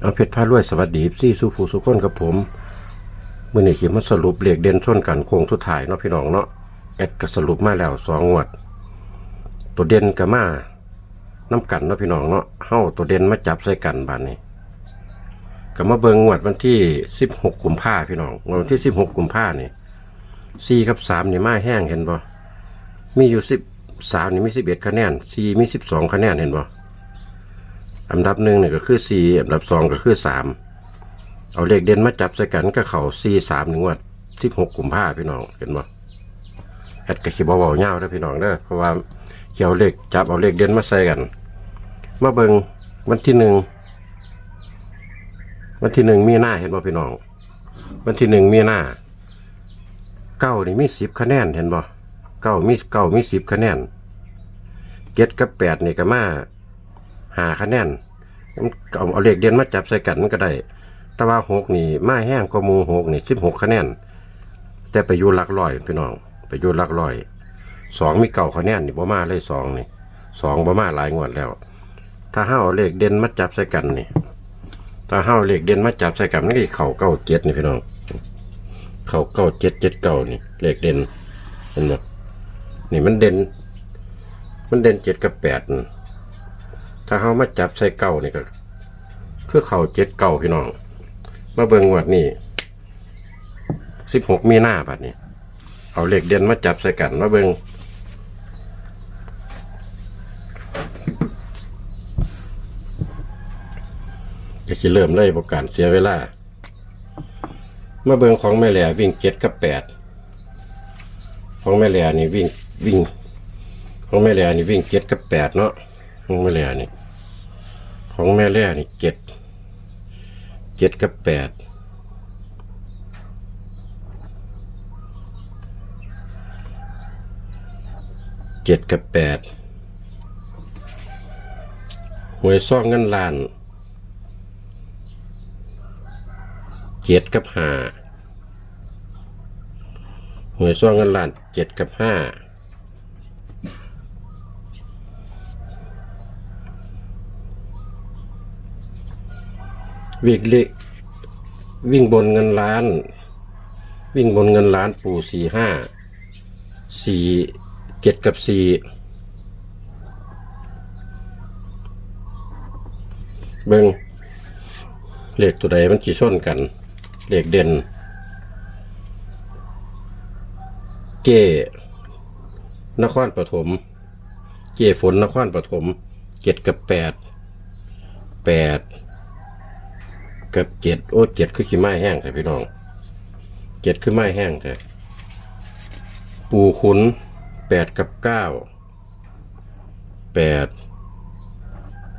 เอาเพชรพารวยสวัสดีซี่สู้ผู้สุคนกับผมเมื่อนี้ขีมาสรุปเลขเด่นชนกันโค้งสุดท้ายเนาะพี่น้องเนาะแอดก็สรุปมาแล้วสองงวด ตัวเด่นกับมาน้ำกันเนาะพี่น้องเนาะเฮ้าตัวเด่นมาจับใส่กันบานนี้ก็มาเบิงงวดวันที่สิบหกกุมภาพี่น้องวันที่สิบหกกุมภาเนี่ยสี่กับสามนี่มาแห้งเห็นบ่มีอยู่สิบสามนี่มีสิบเอ็ดคะแนนสี่มีสิบสองคะแนนเห็นบ่ อันดับหนึ่งเนี่ยก็คือสี่อันดับสองก็คือสามเอาเลขเด่นมาจับใส่กันก็เข่าสี่สามหนึ่งวัดสิบหกกุมภาพี่น้องเห็นบ่แอดก็คิดว่าเบาๆเงาเด้อพี่น้องเด้อเพราะว่าเกี่ยวเลขจับเอาเลขเด่นมาใส่กัน มาเบิงวันที่หนึ่งวันที่หนึ่งมีหน้าเห็นบ่พี่น้อง วันที่หนึ่งมีหน้าเก้านี่มีสิบคะแนนเห็นบ่เก้ามีเก้ามีสิบคะแนนเจ็ดกับแปดนี่ก็มา หาคะแนนเอาเอาเลขเด่นมาจับใส่กันมันก็ได้ แต่ว่าหกนี่มาแห้งก็มูหกนี่สิบหกคะแนน แต่ไปอยู่หลักร้อยพี่น้อง ไปอยู่หลักร้อยสองมีเก่าคะแนนนี่บ่มาเลยสองนี่สองบ่มาหลายงวดแล้ว ถ้าห้าเอาเลขเด่นมาจับใส่กันนี่ถ้าห้าเอาเลขเด่นมาจับใส่กันนก็สิเข่าเก้าเจ็ดนี่พี่น้อง เข่าเก้าเจ็ดเจ็ดเก้านี่เลขเด่นเห็นไหมนี่มันเด่น มันเด่นเจ็ดกับแปดนี่าเขามาจับใส่เก่านี่ก็คือเข่าเจ็ดเก่าพี่น้องมาเบิ่งวัดนี่สิบหกมีหน้าบัดนี้เอาเหล็กเด่นมาจับใส่กันมาเบิ่งจะสิเริ่มเลยประการเสียเวลา มาเบิงของแม่แหล่วิ่งเจ็ดกับแปดของแม่แหล่นี่วิ่งวิ่ง ของแม่แหล่นี่วิ่งเจ็ดกับแปดเนาะของแม่แล่นี่ ของแม่แล่นี่เจ็ดเจ็ดกับแปดเจ็ดกับแปดหวยซ่องเงินล้านเจ็ดกับห้าหวยซ่องเงินล้านเจ็ดกับห้า วิ่งเละวิ่งบนเงินล้าน วิ่งบนเงินล้านปู่สี่ห้าสี่เจ็ดกับสี่เบิงเลขตัวใดมันจีส้นกันเลขเด่นเกนครปฐมเกฝนนครปฐมเจ็ดกับแปดแปด กับเจ็ดโอ้เจ็ดคือขี้ไม้แห้งแต่พี่น้องเจ็ดคือไม้แห้งแต่ปูขุนแปดกับเก้าแปด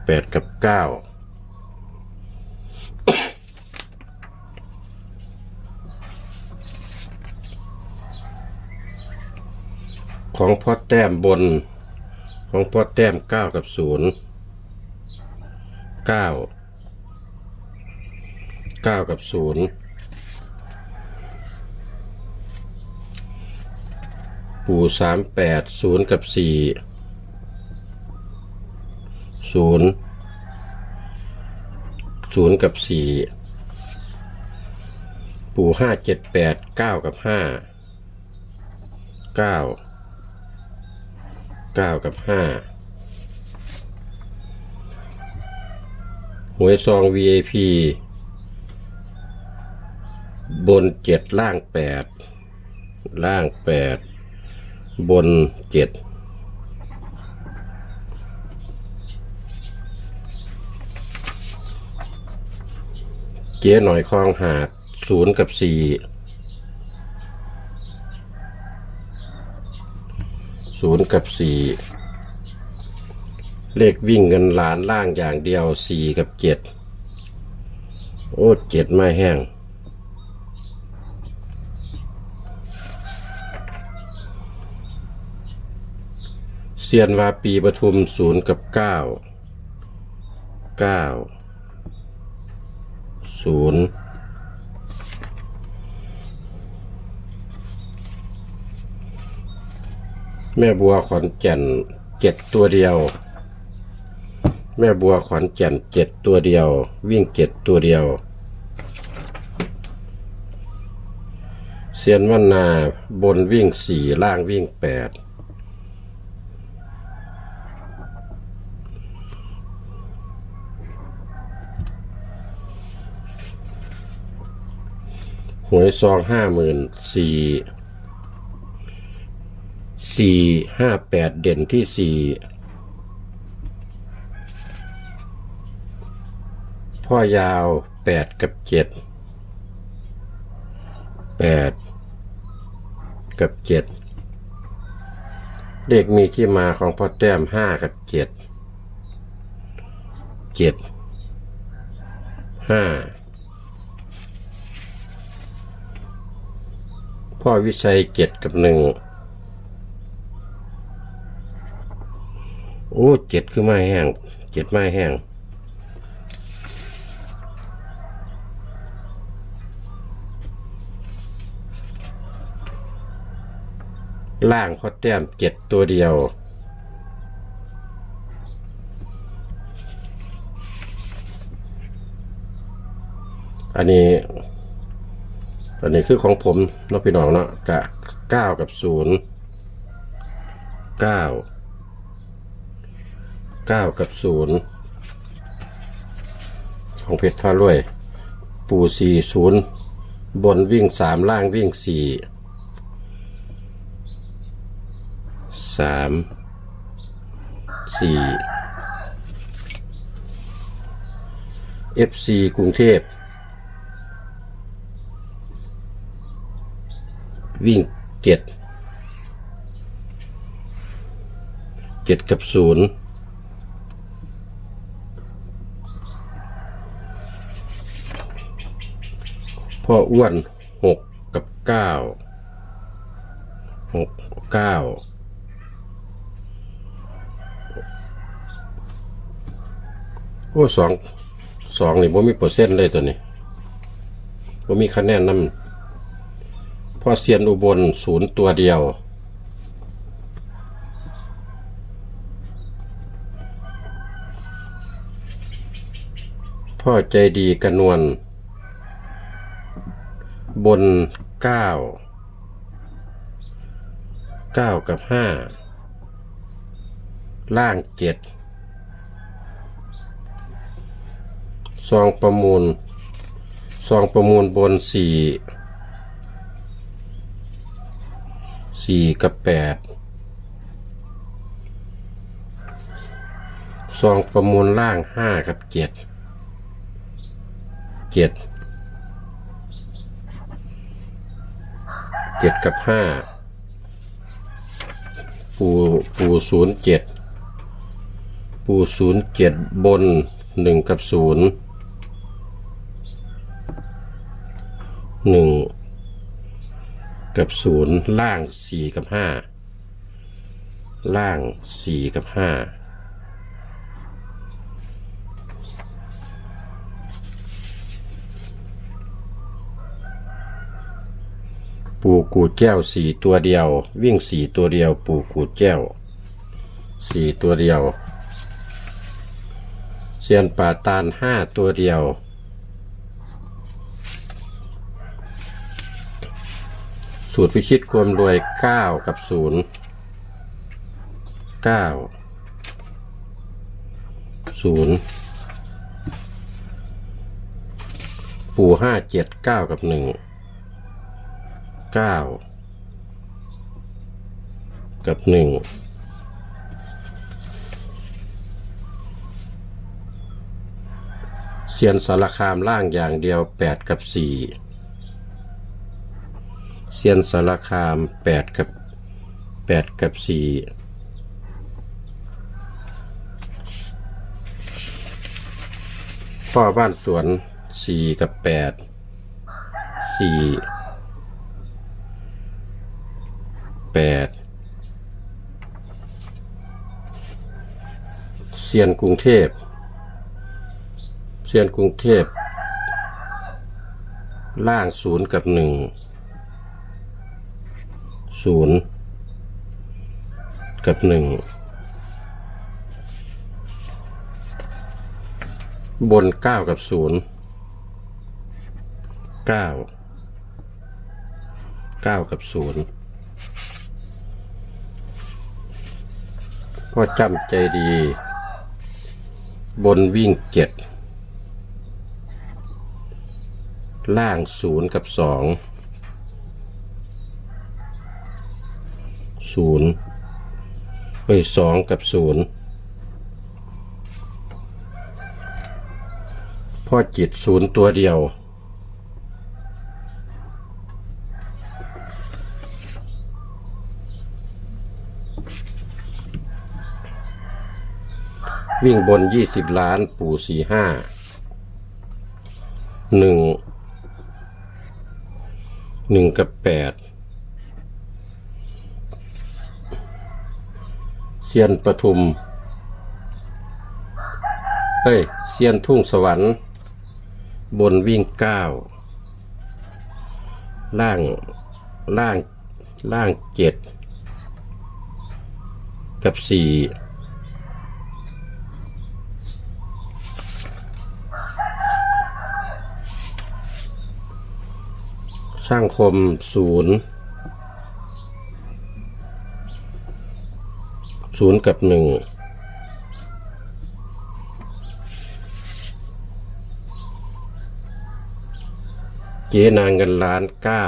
แปดกับเก้าของพ่อแต้มบน ของพ่อแต้มเก้ากับศูนย์เก้า เก้ากับศูนย์ปู่สามแปดศูนย์กับสี่ศูนย์ศูนย์กับสี่ปู่ห้าเจ็ดแปดเก้ากับห้าเก้าเก้ากับห้าหวยซอง VIP บนเจ็ดล่างแปดล่างแปดบนเจ็ดเจ๊หน่อยคลองหาดศูนย์กับสี่ศูนย์กับสี่เลขวิ่งเงินล้านล่างอย่างเดียวสี่กับเจ็ดโอ้เจ็ดไม่แห้ง เซียนวาปีปทุมศูนย์กับเก้าเก้าศูนย์แม่บัวขอนแก่นเจ็ดตัวเดียว แม่บัวขอนแก่นเจ็ดตัวเดียว วิ่งเจ็ดตัวเดียว เซียนวันนาบนวิ่งสี่ล่างวิ่งแปด วยซองห้าหมื่นสี่สี่ห้าแปดเด่นที่สี่พ่อยาวแปดกับเจ็ดแปดกับเจ็ดเลขมีที่มาของพ่อแต้มห้ากับเจ็ดเจ็ดห้า พ่อวิชัยเจ็ดกับหนึ่งโอ้เจ็ดคือไม้แห้งเจ็ดไม้แห้งล่างเขาแต้มเจ็ดตัวเดียว อันนี้ อันนี้คือของผมเนาะพี่น้องเนาะกะเก้ากับศูนย์เก้าเก้ากับศูนย์ของเพชรพารวย ปูสี่ศูนย์บนวิ่งสามล่างวิ่งสี่สามสี่ FC กรุงเทพ วิ่งเจ็ดเจ็ดกับศูนย์พ่ออ้วนหกกับเก้าหกเก้าโอ้สองสองนี่บ่มีเปอร์เซ็นต์เลยตัวนี้บ่มีคะแนนนำ พ่อเซียนอุบลศูนย์ตัวเดียว พ่อใจดีกระนวลบนเก้าเก้ากับห้าล่างเจ็ดซองประมูลซองประมูลบนสี่ สี่กับแปดซองประมูลล่างห้ากับเจ็ดเจ็ดเจ็ดกับห้าปูปูศูนย์เจ็ดปูศูนย์เจ็ดบนหนึ่งกับศูนย์หนึ่ง กับศูนย์ล่างสี่กับห้าล่างสี่กับห้าปูกูดแก้วสี่ตัวเดียว วิ่งสี่ตัวเดียว ปูกูดแก้วสี่ตัวเดียวเซียนป่าตาลห้าตัวเดียว สูตรพิชิตความรวยเก้ากับศูนย์เก้าศูนย์ปู่ห้าเจ็ดเก้ากับหนึ่งเก้ากับหนึ่งเซียนสารคามล่างอย่างเดียวแปดกับสี่ เซียนสารคามแปดกับแปดกับสี่พ่อบ้านสวนสี่กับแปดสี่แปดเซียนกรุงเทพเซียนกรุงเทพล่างศูนย์กับหนึ่ง ศูนย์กับหนึ่งบนเก้ากับศูนย์เก้าเก้ากับศูนย์พ่อจำใจดี บนวิ่งเจ็ดล่างศูนย์กับสอง ศูนย์เฮ้ยสองกับศูนย์พ่อจิตศูนย์ตัวเดียววิ่งบนยี่สิบล้านปู่สี่ห้าหนึ่งหนึ่งกับแปด ซียนปทุมเอ้ยเซียนทุ่งสวรรค์ บนวิ่งเก้าล่างล่างล่างเจ็ดกับสี่ช่างคมศูนย์ ศูนย์กับหนึ่งเจนางเงินล้านเก้า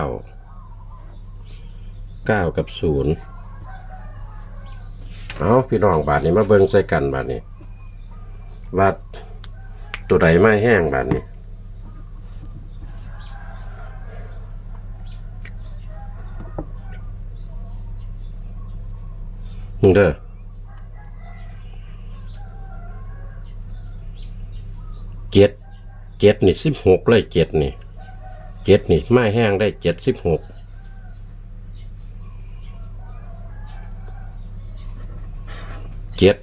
เก้ากับศูนย์เอาพี่น้องบาทนี้มาเบิ่งใส่กันบาทนี้ว่าตัวใดไม่แห้งบาทนี้เด้อเจ็ด เจ็ดนี่สิบหกเลยเจ็ดนี่เจ็ดนี่ไม่แห้งได้เจ็ดสิบหกเจ็ด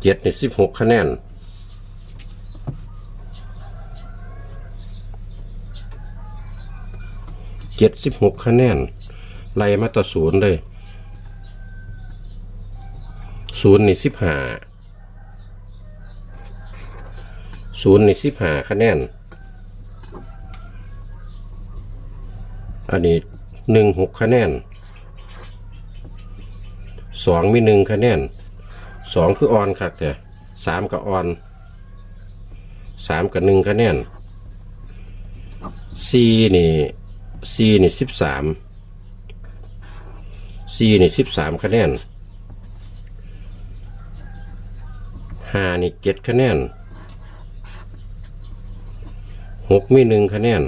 เจ็ดนี่สิบหกคะแนนเจ็ดสิบหกคะแนนไล่มาต่อศูนย์เลยศูนย์นี่สิบห้า ศูนย์นี่สิบห้าคะแนน อันนี้หนึ่งหกคะแนนสองมีหนึ่งคะแนนสองคือออนครับแต่สามกับออนสามกับหนึ่งคะแนนสี่นี่สี่นี่สิบสามสี่นี่สิบสามคะแนนห้านี่เจ็ดคะแนน หกมีหนึ่งคะแนน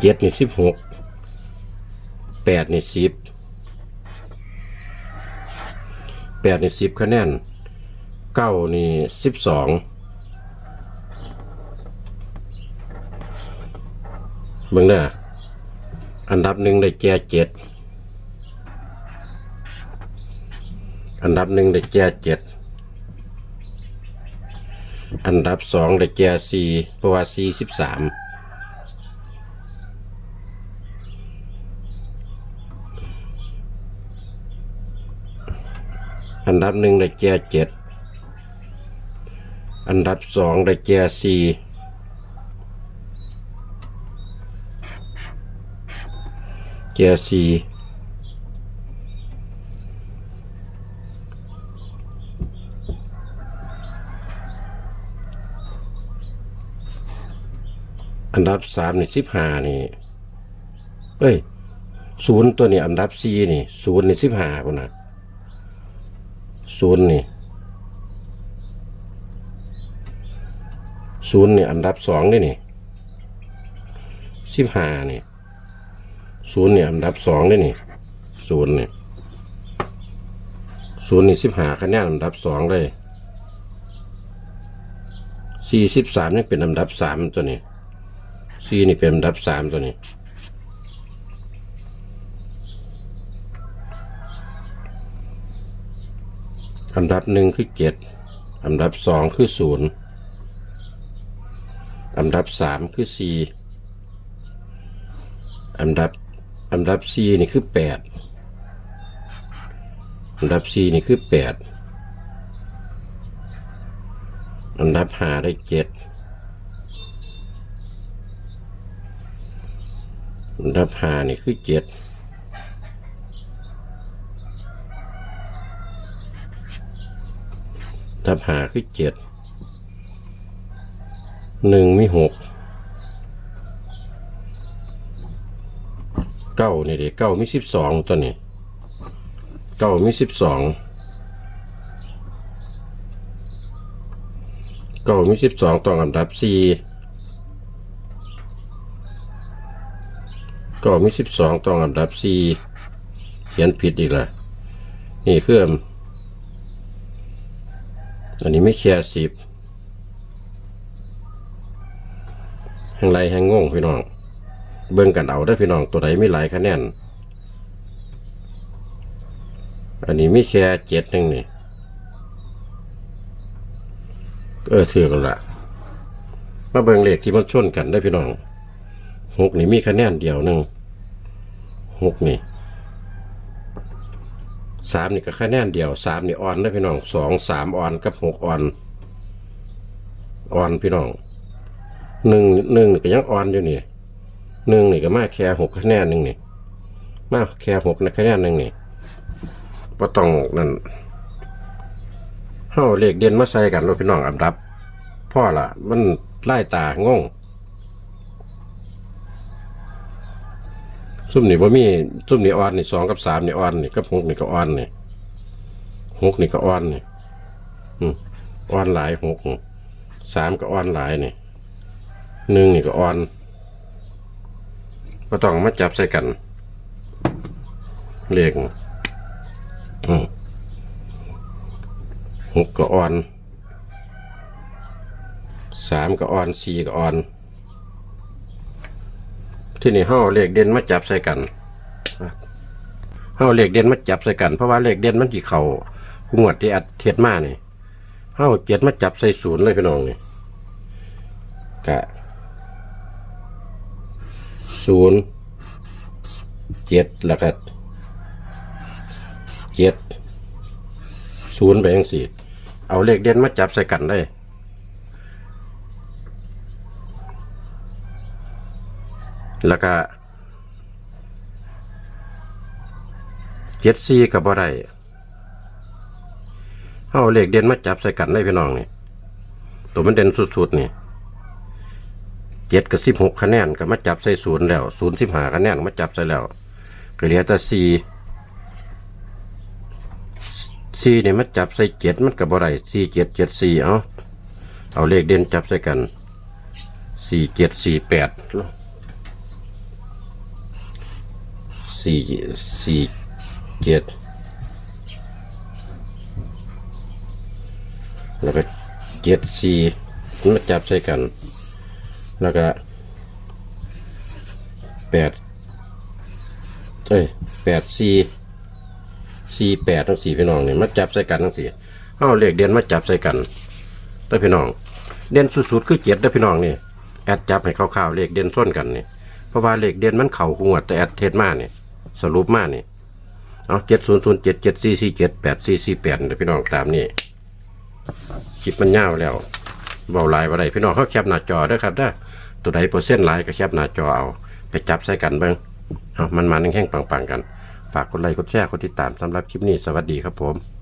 เจ็ดนี่สิบหกแปดนี่สิบแปดนี่สิบคะแนนเก้านี่สิบสองเบิ่งเด้ออันดับหนึ่งได้แก่เจ็ดอันดับหนึ่งได้แก่เจ็ด อันดับสองได้แก่สี่เพราะว่าสี่สิบสามอันดับหนึ่งได้แก่เจ็ดอันดับสองได้แก่สี่แก่สี่ อันดับสามนี่สิบห้านี่เอ้ยศูนย์ตัวนี้อันดับสี่นี่ศูนย์นี่สิบห้าคนนะศูนย์นี่ศูนย์นี่อันดับสองนี่นี่สิบห้านี่ศูนย์นี่อันดับสองนี่นี่ศูนย์นี่ศูนย์นี่สิบห้าคะแนนอันดับสองเลยสี่สิบสามนี่เป็นอันดับสามตัวนี้ ซีนี่เป็นดับสามตัวนี้อันดับหนึ่งคือเจ็ดอันดับสองคือศูนย์อันดับสามคือสี่อันดับอันดับสี่นี่คือแปดอันดับสี่นี่คือแปดอันดับหาได้เจ็ดอัน ดับหานี่คือเจ็ดอันดับหาคือเจ็ดหนึ่งมีหกเก้านี่เด็กเก้ามีสิบสองตัวนี้เก้ามีสิบสองเก้ามีสิบสองต่ออันดับสี่เก้ามีสิบสองต่ออันดับสี่เขียนผิดอีกละนี่คืออันนี้ไม่แค่สิบแห่งไรแห่งงงพี่น้อง เบิ่งกันเอาได้พี่น้องตัวใดไม่หลายคะแนน อันนี้ไม่แค่เจ็ดหนึ่งนี่เออถือกันละมาเบิ่งเลขที่มันชนกันได้พี่น้อง หกนี่มีคะแนนเดียวหนึ่งหกนี่สามนี่ก็คะแนนเดียวสามนี่อ่อนได้อพี่น้องสองสามอ่อนกับหกอ่อนอ่อนพี่น้องหนึ่งหนึ่งนี่ก็ยังอ่อนอยู่นี่หนึ่งนี่ก็มาแค่หกคะแนนหนึ่งนี่มาแค่หกนะคะแนนหนึ่งนี่ก็ต้องนั่นเฮาเลขเด่นมาใส่กันรถพี่น้องอันดับพ่อละมันไล่ตางง ซุ่มนี่บ่มีซุ่มนี่อ่อนนี่สองกับสามนี่อ่อนนี่กับหกนี่ก็อ่อนนี่หกนี่ก็อ่อนนี่อ่อนหลายหกสามก็อ่อนหลายนี่หนึ่งนี่ก็อ่อนก็ต้องมาจับใส่กันเลขอืมหกก็อ่อนสามก็อ่อนสี่ก็อ่อน ที่นี่เฮาเลขเด่นมาจับใส่กันเฮาเลขเด่นมาจับใส่กันเพราะว่าเลขเด่นมันกี่เขางวดที่อัดเทียดมานี่เฮาเจ็ดมาจับใส่ศูนย์เลยพี่น้องนี่กะศูนย์เจ็ดแล้วก็เจ็ดศูนย์ไปยังสี่ เอาเลขเด่นมาจับใส่กันได้ แล้วก็เจ็ดสี่กับบ่ได้เอาเลขเด่นมาจับใส่กันได้พี่น้องนี่ตัวมันเด่นสุดๆนี่เจ็ดกับสิบหกคะแนนก็มาจับใส่ศูนย์แล้วศูนย์สิบห้าคะแนนมาจับใส่แล้วก็เหลือแต่สี่สี่เนี่ยมันจับใส่เจ็ดมันกับอะไรสี่เจ็ดเจ็ดสี่เอาเอาเลขเด่นจับใส่กันสี่เจ็ดสี่แปด สี่สี่เจ็ดแล้วก็เจ็ดสี่มันจับใส่กัน แล้วก็แปดเอ้ยแปดสี่สี่แปดทั้งสี่พี่น้องเนี่ยมาจับใส่กันทั้งสี่เอาเลขเด่นมาจับใส่กันเด้พี่น้องเด่นสุดๆคือเจ็ดเด้พี่น้องนี่แอดจับให้คร่าวๆเลขเด่นส้นกันนี่เพราะว่าเลขเด่นมันเข่าหัวแต่แอดเทศมานี่ สรุปมานี่เอาเจ็ดศูนย์ศูนย์เจ็ดเจ็ดสี่สี่เจ็ดแปดสี่สี่แปดเด้อพี่น้องตามนี่คลิปมันยาวแล้วเบาหลายว่าไรพี่น้องเขาแคบหน้าจอเด้อครับเด้อตัวใดเปอร์เซ็นต์หลายก็แคบหน้าจอเอา ไปจับใส่กันเบิ้งเอามันมาแห้งๆปังๆกัน ฝากกดไลค์กดแชร์กดติดตามสำหรับคลิปนี้สวัสดีครับผม